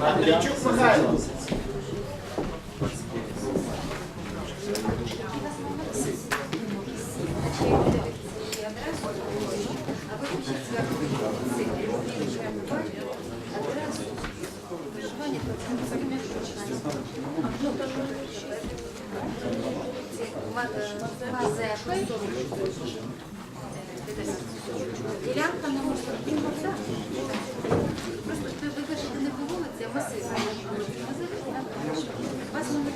Андрійчук Михайло. Мазепи. Ділянка на Просто ви не по вулиці, а масив. Так? Вас номер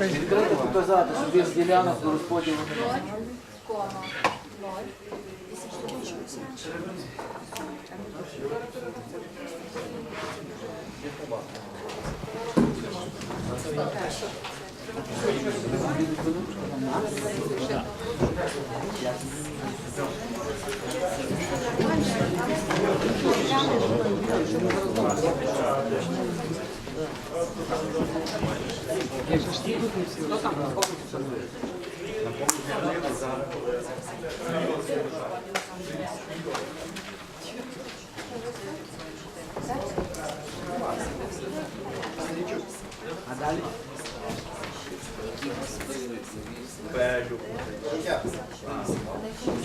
Відкрити показати, що від ділянок до розподілу немає. Хто там? На повністю. На повністю. Кома.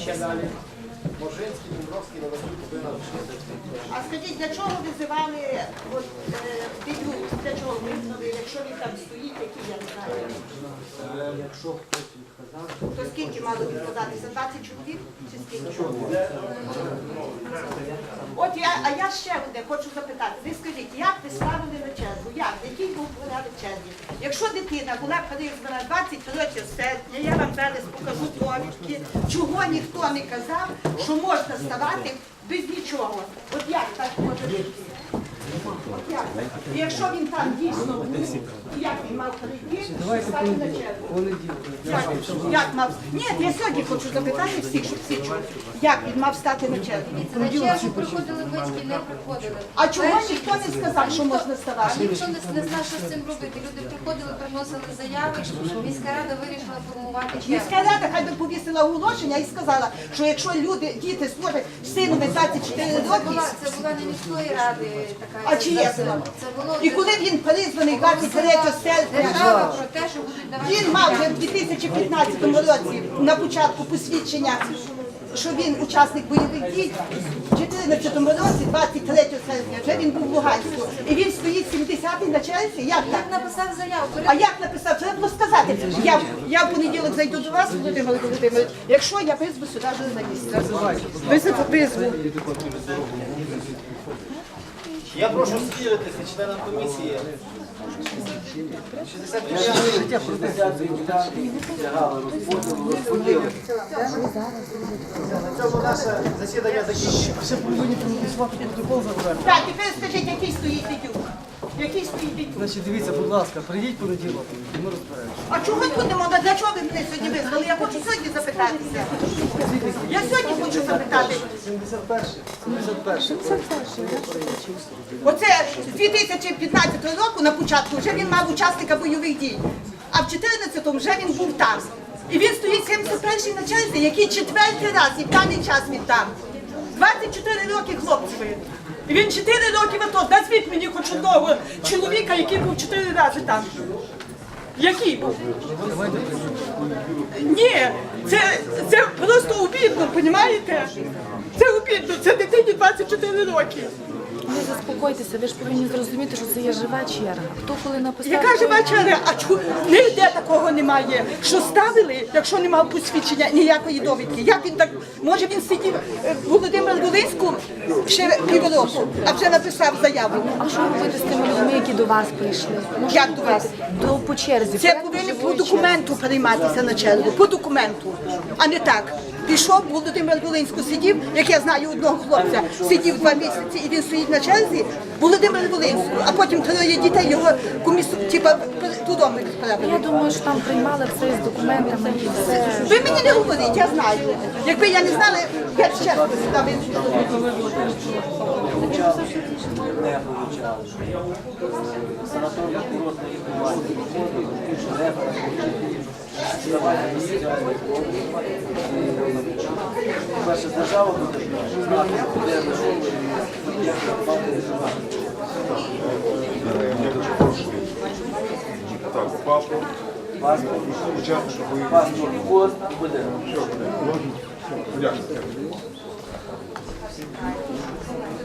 Ще далі. Моржинський, Дубровський, Новосюк, Бинов. А скажіть, для чого визивали от, е? Для чого визнали, якщо він там стоїть, який я не знаю? Якщо хтось відказав, То скільки мало відказатися? 20 чоловік чи скільки? От я, а я ще одне хочу запитати. Ви скажіть, як ви ставили на чергу? Як? Який був порядок черги? Якщо дитина була призвана 23 серпня, я вам зараз покажу довідки, чого ніхто не казав, що можна ставати без нічого. От як так може бути? І якщо він там дійсно був, то як він мав прийти, стати на чергу? Як, як мав? Ні, я сьогодні хочу запитати всіх, щоб всі чули. Як він мав стати на чергу? На чергу приходили батьки, не приходили. А чого Перший- ніхто не сказав, що можна А ставати? ніхто не, не знав, що з цим робити. Люди приходили, приносили заяви, міська рада вирішила формувати чергу. Міська рада хай би повісила оголошення і сказала, що якщо люди, діти служать синові 24 Це роки, була, це була не міської ради така. А чи є це? І коли він призваний 23 серпня, держава про те, що будуть давати. він мав вже в 2015 році на початку посвідчення, що він учасник бойових дій. В 2014 році, 23 серпня, вже він був в Луганську. І він стоїть 70-й на черзі. Як так? Як написав заяву? А як написав? Треба було сказати. Я, я в понеділок зайду до вас, Володимир Володимирович. Якщо я визву сюди журналістів. Визву, визву. Я прошу звіритися членам комісії. 65 життя про ділянки сягали розподілу, розподілу. На цьому наше засідання закінчено. Так, тепер скажіть, який стоїть дідюк? Який стоїть дідюк? Значить, дивіться, будь ласка, прийдіть понеділок, і ми розберемося. А чого ми будемо? Для чого ви мене сьогодні визвали? Я хочу сьогодні запитатися. Я сьогодні хочу запитати. 71 71 Оце з 2015 року на початку вже він мав учасника бойових дій, а в 14-му вже він був там. І він стоїть 71-й на який четвертий раз і в даний час він там. 24 роки хлопцеві. І він 4 роки в АТО. Назвіть мені хоч одного чоловіка, який був 4 рази там. Який був? Ні, це, це просто обідно, розумієте? Це обідно, це дитині 24 роки. Не заспокойтеся, ви ж повинні зрозуміти, що це є жива черга. Хто коли написав... Яка жива черга? А чу ніде такого немає. Що ставили, якщо не мав посвідчення ніякої довідки. Як він так може він сидів е, Володимир Волинську ще півроку, а вже написав заяву. А що робити з тими людьми, які до вас прийшли? Може, Як до вас? До по черзі. Це повинні по документу перейматися на чергу, по документу, а не так. Пішов Володимир Волинську сидів, як я знаю одного хлопця, сидів два місяці і він стоїть на черзі, Володимир Волинську, а потім троє дітей його комісу, типа додому Я думаю, що там приймали все з документами і все. Ви мені не говоріть, я знаю. Якби я не знала, я б ще сюди вийшла. Не получали. Санаторно курортне лікування не Перше, держава буде знати, на що ви як держава. Так, паспорт, Паспорт, учасника бойових паспорт, код і буде. Дякую.